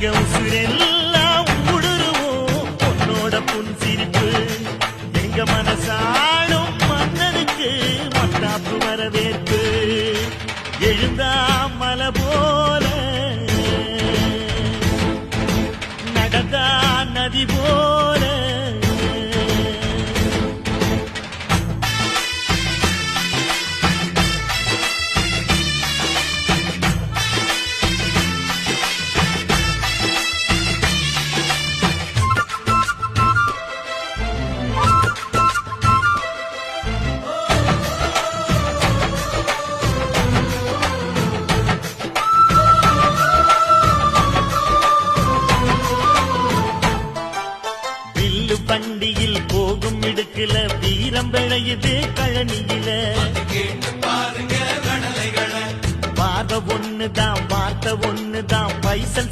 எங்க உசுரெல்லாம் ஊடுருவோம் உன்னோட புன் சிரிப்பு எங்க மனசாளும் மன்னனுக்கு மத்தாப்பு வரவேற்பு. எழுந்தா மலை போல நடந்தா நதி போல வில்லு பண்டியில் போகும் இடுக்குல வீரம் விளையுது கழனியில. வாத ஒண்ணுதான் வார்த்தை ஒண்ணுதான் பைசல்